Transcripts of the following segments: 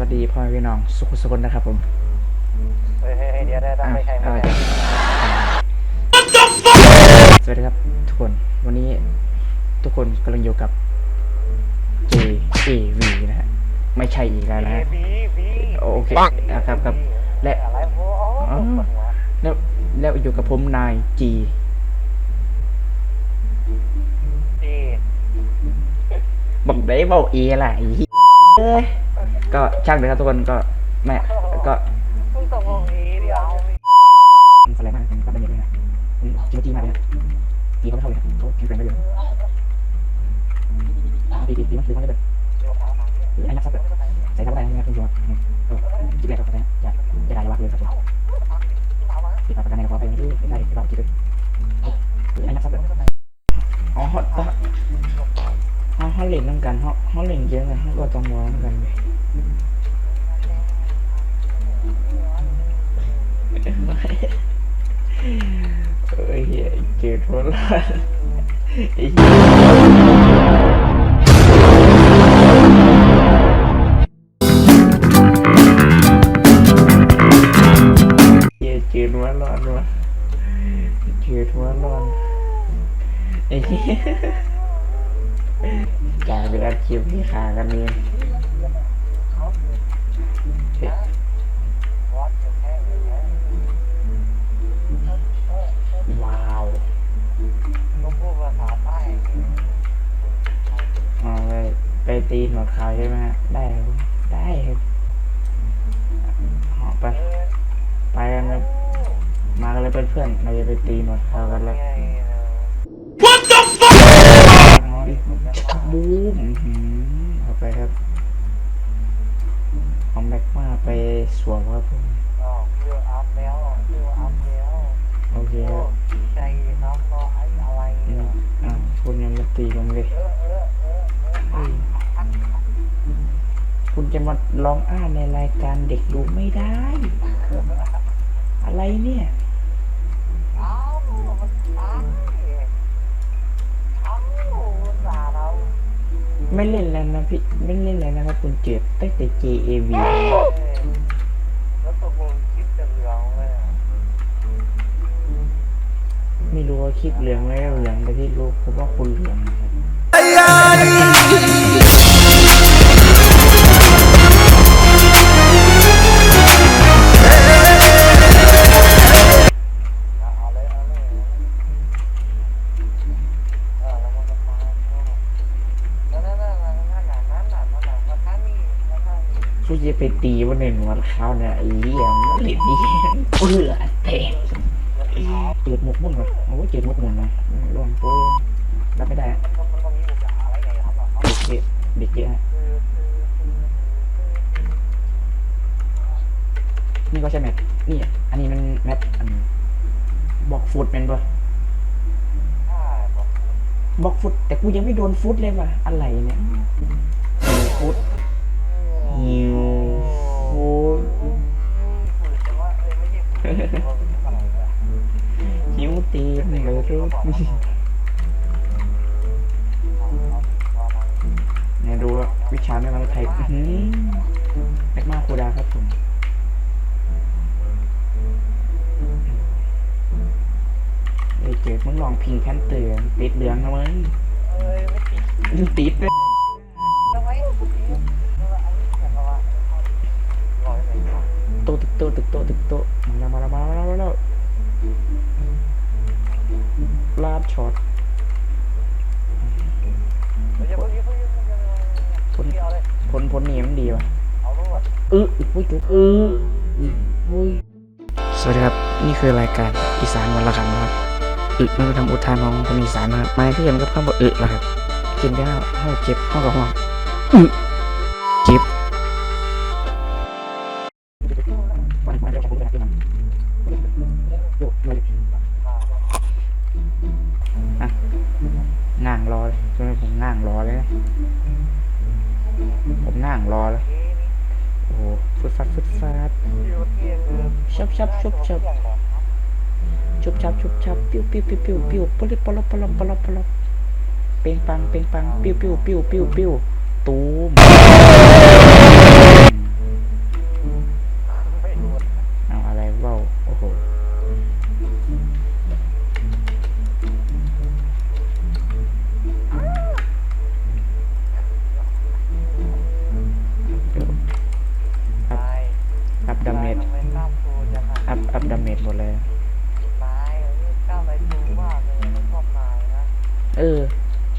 วัสดีพ่อแม่พี่น้องสุขสุขนะครับผมเฮ้ยเฮ้ยเฮ้ยเดี๋ยวได้ต้องไม่ใช่ไม่อะใช่สวัสดีครับทุกคนวันนี้ทุกคนกำลังอยู่กับ J A V นะฮะไม่ใช่อีกแล้วนะฮะบีบีโอเคนะครับครับและอะไรโอ้โหอ๋อปวดหัวแล้วแล้วอยู่กับผมนาย G จีบอกได้บอกเอล่ะไอ้เหี้ยเอ้ย ก็ช่างเลยครับทุกคนก็แม่ก็มึงตกลงอีเดียวมันอะไรมากมันก็เป็นอย่างนี้นะมันจิมจีมากเลยนะจีเขาไม่เท่าเลยครับเขาแข็งแกร่งได้เลยดีดีดีมากดีมากเลยแบบเฮ้ยอันนี้ซับแบบใส่ทับอะไรนะครับคุณผู้ชม เขาเล่นเยอะไงเขาก็ต้องวางกันเฮ้ยเจ็บหมดเลย กลายเป็นอาชีพที่ขากันเนี้ว้าวต้องพูดภาษาใต้เอาไปไปตีหนวดขาวใช่ไหมฮะได้ครับได้ครับไป ไปกันครับมากันเลยเพื่อนๆเราจะไปตีหนวดขาวกันแล้ว บูมอื้อหือเอาไปครับเอาแม็กมาไปสวมครับผม อ๋อเรืออัพแล้วเรืออัพแล้ว โอเคครับ ใจน้องรอไอ้อะไร อื เนี่ย มอ่า คุณยังมาตีกันเลยเอ้ยคุณจะมาร้องอ้าในรายการเด็กดูไม่ได้ อะไรเนี่ยเอ้ามันตายเอ้าด่าเราไม่เล่นแล้วนะพี่ ไม่เล่นแล้วนะครับคุณเจ็บตั้งแต่ JAV าคิดเหลืองไว้เหลืองไปที่ลูกผมว่าคุณเหลืองนะครับช่วยจะไปตีว่าในหนวดเขาเนี่ยไอเลี้ยงเหลี่ยมเลี้ยงเปื่อเต็ม เปิดหมกมุ่นเลยโอ้ยเจ็บหมกมุ่นเลยร่วงโป้งรับไม่ได้อะมันมันต้องมีอุปสรรคอะไรไงครับเราเด็กเยอะเด็กเยอะฮะคือคือคือนี่ก็ใช่แมทนี่ อันนี้มันแมทอันบอกฟุตแมนปะใช่ผมบอกฟุตแต่กูยังไม่โดนฟุตเลยว่ะ อะไรเนี่ยฟุตฮิวฟุต ฮิวตีนเลยรูปเนี่ยดูว่าวิชาไม่มาไทยอื้อหือแม็กมาโคดาครับผมไอ้เจ็บมึงลองพิงแพนเตอร์ติดเหลืองนะมึงเอ้ยไม่ติดติดเล อะเออุ้ยจุ๊บเอออุ้ยสวัสดีครับ นี่คือรายการอีสานวันละคำนะครับอึมันเป็นคำอุทานของคนอีสานนะครับไม่ที่ยังก็เข้ามาอึแล้วครับ กินไปแล้วเข้าเจ็บห้ากับห้องอึเจ็บ ฟาดชับชับชุบชับชุบชับชุบชับปิ้วปิ้วปิ้วปิ้วปิ้วปลิปปลบปลบปลบปลบเป่งปังเป่งปังปิ้วปิ้วปิ้วปิ้วปิ้วตูม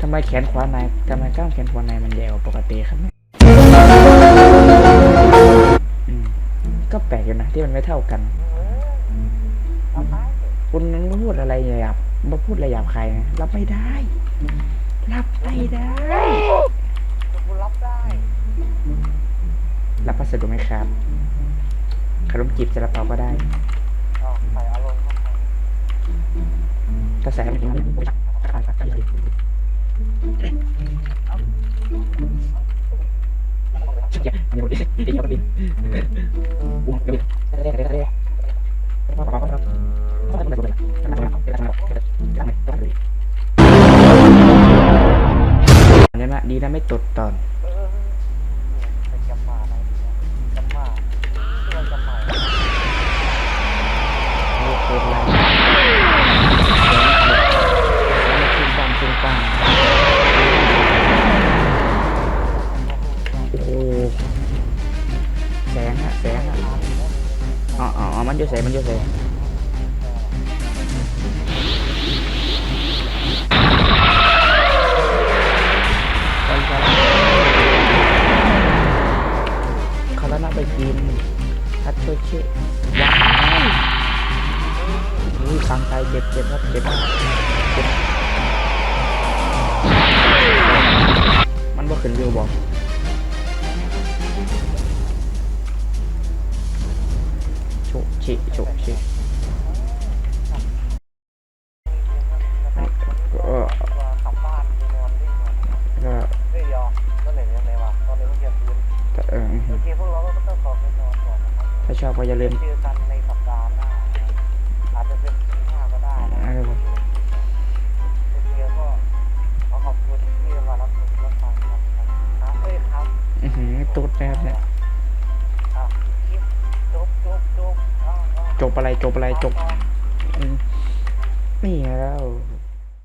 ำไมแขนขวานายทำไมกล้ามแขนขวานายมันยาวกว่าปกติครับเนี่ยอืมก็แปลกอยู่นะที่มันไม่เท่ากันเออเอาไปเถอะคุณนั้นพูดอะไรหยาบมาพูดอะไรหยาบใครนะรับไม่ได้ รับไม่ได้กูรับได้ รับพัสดุไหมครับ ขนมจีบซาลาเปาก็ได้เอาใส่อารมณ์เข้าไปถ้าใส่ให้มันถึงผมจะอ่านครับเดี๋ยวอันนี้หมดดิ นี่นะดีนะไม่ตดตอนเอน อยู่แสงมันอยู่แสงไปไปเขาแล้วน่าไปกินทัดโชเชว้าวอุ้ยฟังไปเจ็บเจ็บครับเจ็บมากเจ็บมันบ่ขึ้นวิวบอก ชชิโชชิก็กลับบ้านไปนอนดิ้นนอนก็เฮ้ยยอก็เหนื่อยยังไงวะตอนนี้ บอะไรจบอะไรจบนี่แล้ว